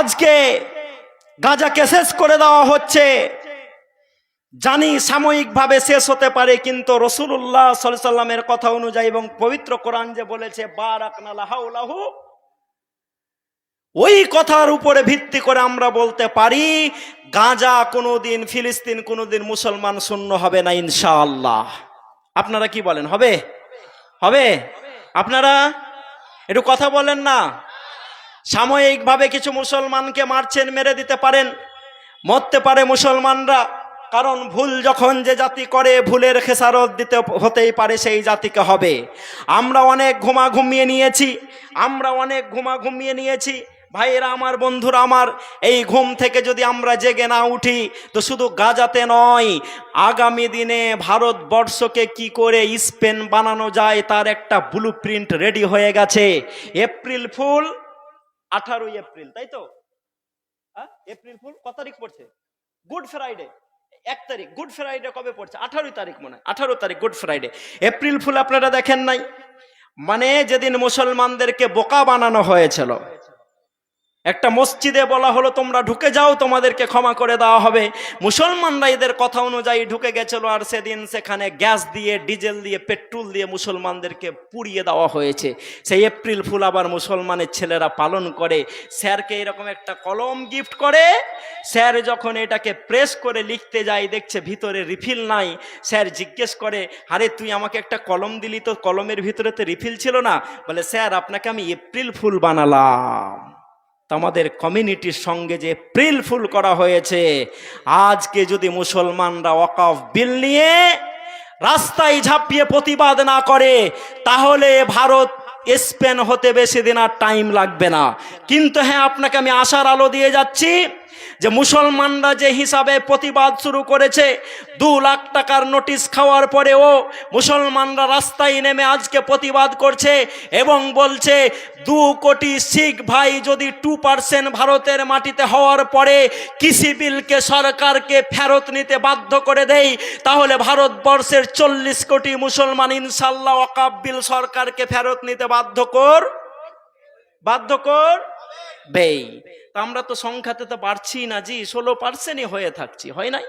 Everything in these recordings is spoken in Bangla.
আজকে গাজাকে শেষ করে দেওয়া হচ্ছে। জানি সাময়িকভাবে শেষ হতে পারে, কিন্তু রসুল্লাহ সাল্লামের কথা অনুযায়ী এবং পবিত্র কোরআন যে বলেছে ওই কথার উপরে ভিত্তি করে আমরা বলতে পারি, গাজা কোনোদিন, ফিলিস্তিন কোনোদিন মুসলমান শূন্য হবে না ইনশাআল্লাহ। আপনারা কি বলেন, হবে? হবে? আপনারা একটু কথা বলেন না। সাময়িকভাবে কিছু মুসলমানকে মারছেন, মেরে দিতে পারেন। মরতে পারে মুসলমানরা, কারণ ভুল যখন যে জাতি করে, ভুলের খেসারত দিতে হতেই পারে সেই জাতিকে হবে। আমরা অনেক ঘুমা ঘুমিয়ে নিয়েছি, আমরা অনেক ঘুমা ঘুমিয়ে নিয়েছি। ভাইয়েরা আমার, বন্ধুরা আমার, এই ঘুম থেকে যদি আমরা জেগে না উঠি, তো শুধু গাজাতে নয়, আগামী দিনে ভারতবর্ষকে কি করে স্পেন বানানো যায়, তার একটা ব্লু প্রিন্ট রেডি হয়ে গেছে। এপ্রিল ফুল আঠারোই এপ্রিল, তাই তো? এপ্রিল ফুল কত তারিখ পড়ছে? গুড ফ্রাইডে, এক তারিখ, গুড ফ্রাইডে কবে পড়ছে? আঠারোই তারিখ মনে হয়, আঠারো তারিখ, গুড ফ্রাইডে। এপ্রিল ফুল আপনারা দেখেন নাই? মানে যেদিন মুসলমানদেরকে বোকা বানানো হয়েছিল একটা মসজিদে বলা হলো, তোমরা ঢুকে যাও, তোমাদেরকে ক্ষমা করে দেওয়া হবে। মুসলমানরা এদের কথা অনুযায়ী ঢুকে গেছিল, আর সেদিন সেখানে গ্যাস দিয়ে, ডিজেল দিয়ে, পেট্রোল দিয়ে মুসলমানদেরকে পুড়িয়ে দেওয়া হয়েছে। সেই এপ্রিল ফুল আবার মুসলমানের ছেলেরা পালন করে। স্যারকে এরকম একটা কলম গিফট করে। স্যার যখন এটাকে প্রেস করে লিখতে যায়, দেখছে ভিতরে রিফিল নাই। স্যার জিজ্ঞেস করে, আরে, তুই আমাকে একটা কলম দিলি তো? কলমের ভিতরে তো রিফিল ছিল না? বলে, স্যার, আপনাকে আমি এপ্রিল ফুল বানালাম। তো আমাদের কমিউনিটির সঙ্গে যে প্রিলফুল করা হয়েছে, আজকে যদি মুসলমানরা ওয়াকফ বিল নিয়ে রাস্তায় ঝাঁপিয়ে প্রতিবাদ না করে, তাহলে ভারত স্পেন হতে বেশি দিন আর টাইম লাগবে না। কিন্তু হ্যাঁ আপনাকে আমি আশার আলো দিয়ে যাচ্ছি যে মুসলমানরা যে হিসাবে প্রতিবাদ শুরু করেছে, দু লাখ টাকার নোটিশ খাওয়ার পরেও মুসলমানরা রাস্তায় নেমে আজকে প্রতিবাদ করছে এবং বলছে, দু কোটি শিখ ভাই যদি টু পার্সেন্ট ভারতের মাটিতে হওয়ার পরে কৃষি বিলকে সরকারকে ফেরত নিতে বাধ্য করে দেয়, তাহলে ভারতবর্ষের চল্লিশ কোটি মুসলমান ইনশাল্লাহ ওয়াকাব বিল সরকারকে ফেরত নিতে বাধ্য কর। বাধ্য কর। বেই তা আমরা তো সংখ্যাতে তো পারছি না, জি, ষোলো পার্সেন্টই হয়ে থাকছি, হয় নাই?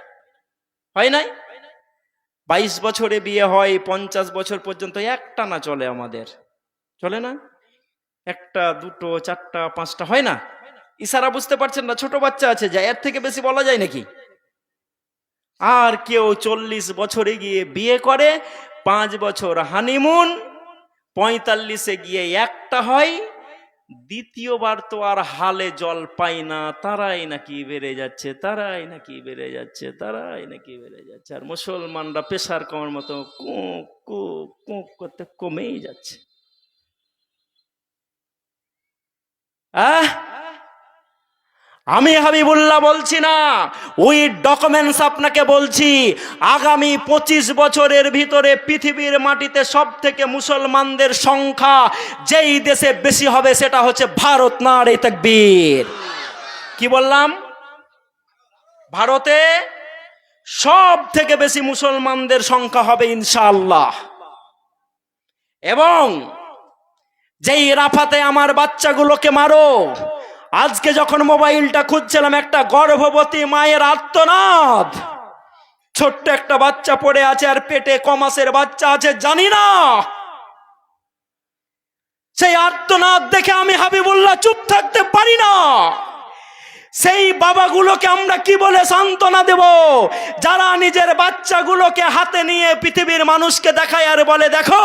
হয় নাই? বাইশ বছরে বিয়ে হয়, পঞ্চাশ বছর পর্যন্ত একটা না চলে আমাদের। চলে না? একটা, দুটো, চারটা, পাঁচটা, হয় না? ইশারা বুঝতে পারছেন না, ছোট বাচ্চা আছে যা, এর থেকে বেশি বলা যায় নাকি? আর কেউ চল্লিশ বছরে গিয়ে বিয়ে করে, পাঁচ বছর হানিমুন, পঁয়তাল্লিশে গিয়ে একটা হয় দ্বিতীয়বার তো আর হালে জল পাই না, তারাই নাকি বেড়ে যাচ্ছে, তারাই নাকি বেড়ে যাচ্ছে, তারাই নাকি বেড়ে যাচ্ছে। আর মুসলমানরা পেশার কমার মতো কু কু কুঁক করতে কমেই যাচ্ছে। আহ! আমি হাবিবুল্লাহ বলছি না, ওই ডকুমেন্টস আপনাকে বলছি, আগামী পঁচিশ বছরের ভিতরে পৃথিবীর মাটিতে সব থেকে মুসলমানদের সংখ্যা যেই দেশে বেশি হবে সেটা হচ্ছে ভারত না রে তাকবীর। কি বললাম? ভারতে সব থেকে বেশি মুসলমানদের সংখ্যা হবে ইনশাআল্লাহ। এবং যেই রাফাতে আমার বাচ্চাগুলোকে মারো আজকে যখন মোবাইলটা খুঁজছিলাম, একটা গর্ভবতী মায়ের আত্মনাদ। ছোট্ট একটা বাচ্চা পড়ে আছে আর পেটে কমাসের বাচ্চা আছে, জানি না। সেই আত্মনাদ দেখে আমি হাবিবুল্লাহ চুপ থাকতে পারি না। সেই বাবাগুলোকে আমরা কি বলে সান্ত্বনা দেব? যারা নিজের বাচ্চাগুলোকে হাতে নিয়ে পৃথিবীর মানুষকে দেখায় আর বলে, দেখো,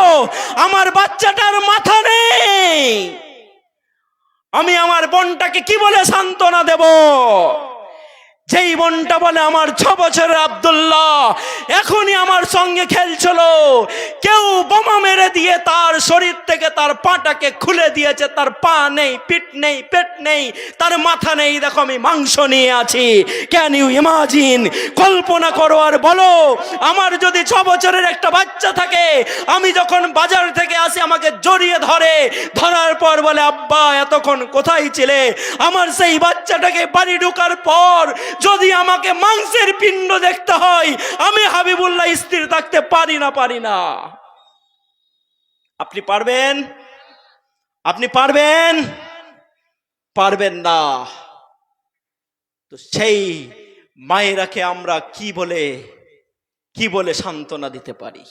আমার বাচ্চাটার মাথা নেই। আমি আমার বোনটাকে কি বলে সান্ত্বনা দেব? যেই বোনটা বলে আমার ছ বছরের আবদুল্লাহ, এখনই আমার সঙ্গে খেলছিল। কেউ বোমা দিয়ে তার শরীর থেকে তার পাটাকে খুলে দিয়েছে। তার পা নেই, পিঠ নেই, পেট নেই, তার মাথা নেই। দেখো আমি মাংস নিয়ে আছি। ক্যান ইউ ইমাজিন কল্পনা করো আর বলো, আমার যদি ছ বছরের একটা বাচ্চা থাকে, আমি যখন বাজার থেকে আসি, আমাকে জড়িয়ে ধরে। ধরার পর বলে, আব্বা, এতক্ষণ কোথায় ছিলে? আমার সেই বাচ্চাটাকে বাড়ি ঢোকার পর যদি আমাকে মাংসের পিণ্ড দেখতে হয়, আমি হাবিবুল্লাহ স্থির থাকতে পারি না পারি না। আপনি পারবেন? আপনি পারবেন? পারবেন না। তো সেই মায়েরাকে আমরা কি বলে কি বলে সান্ত্বনা দিতে পারি?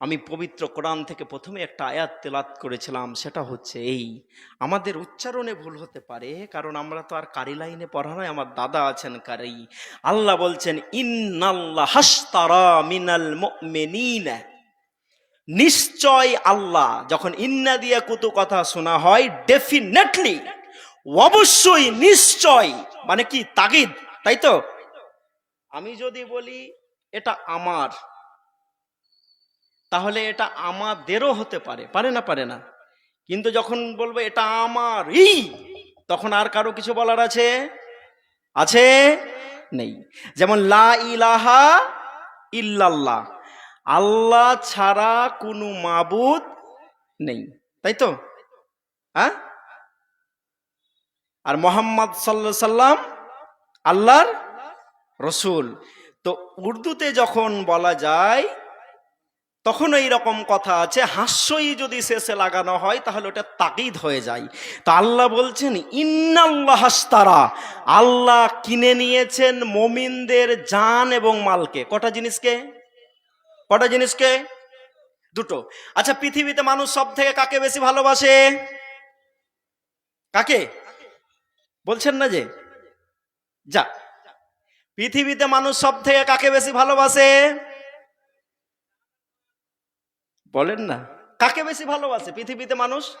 আমি পবিত্র কোরআন থেকে প্রথমে একটা আয়াত তেলাত করেছিলাম, সেটা হচ্ছে এই, আমাদের উচ্চারণে ভুল হতে পারে, কারণ আমরা তো আর কারি লাইনে পড়া নয়, আমার দাদা আছেন কারি। আল্লাহ বলছেন, ইন্নাল্লাহ হাস্তারা মিনাল মুমিনিনা। নিশ্চয় আল্লাহ, যখন ইন্না দিয়ে কুতু কথা শোনা হয় ডেফিনেটলি অবশ্যই নিশ্চয় মানে কি, তাগিদ, তাই তো? আমি যদি বলি, এটা আমার, তাহলে এটা আমাদেরও হতে পারে পারে না পারে না? কিন্তু যখন বলব, এটা আমার ই তখন আর কারও কিছু বলার আছে? আছে? নেই। যেমন, লা ইলাহা ইল্লাল্লাহ আল্লাহ ছাড়া কোনো মাবুদ নেই। তাই তো? হ্যাঁ? আর মোহাম্মদ সাল্লা সাল্লাম আল্লাহর রসুল। তো উর্দুতে যখন বলা যায়, তখন এই রকম কথা আছে, হাস্যই যদি শেষে লাগানো হয়, তাহলে ওটা তাকিদ হয়ে যায়। তো আল্লাহ বলছেন, ইন্নাল্লাহ হাস্তারা। আল্লাহ কিনে নিয়েছেন মমিনদের জান এবং মালকে। কটা জিনিসকে? কটা জিনিসকে? দুটো। আচ্ছা পৃথিবীতে মানুষ সব থেকে কাকে বেশি ভালোবাসে? কাকে? বলছেন না যে? যা। পৃথিবীতে মানুষ সব থেকে কাকে বেশি ভালোবাসে? বলেন না। কাকে বেশি ভালোবাসে পৃথিবীতে মানুষ?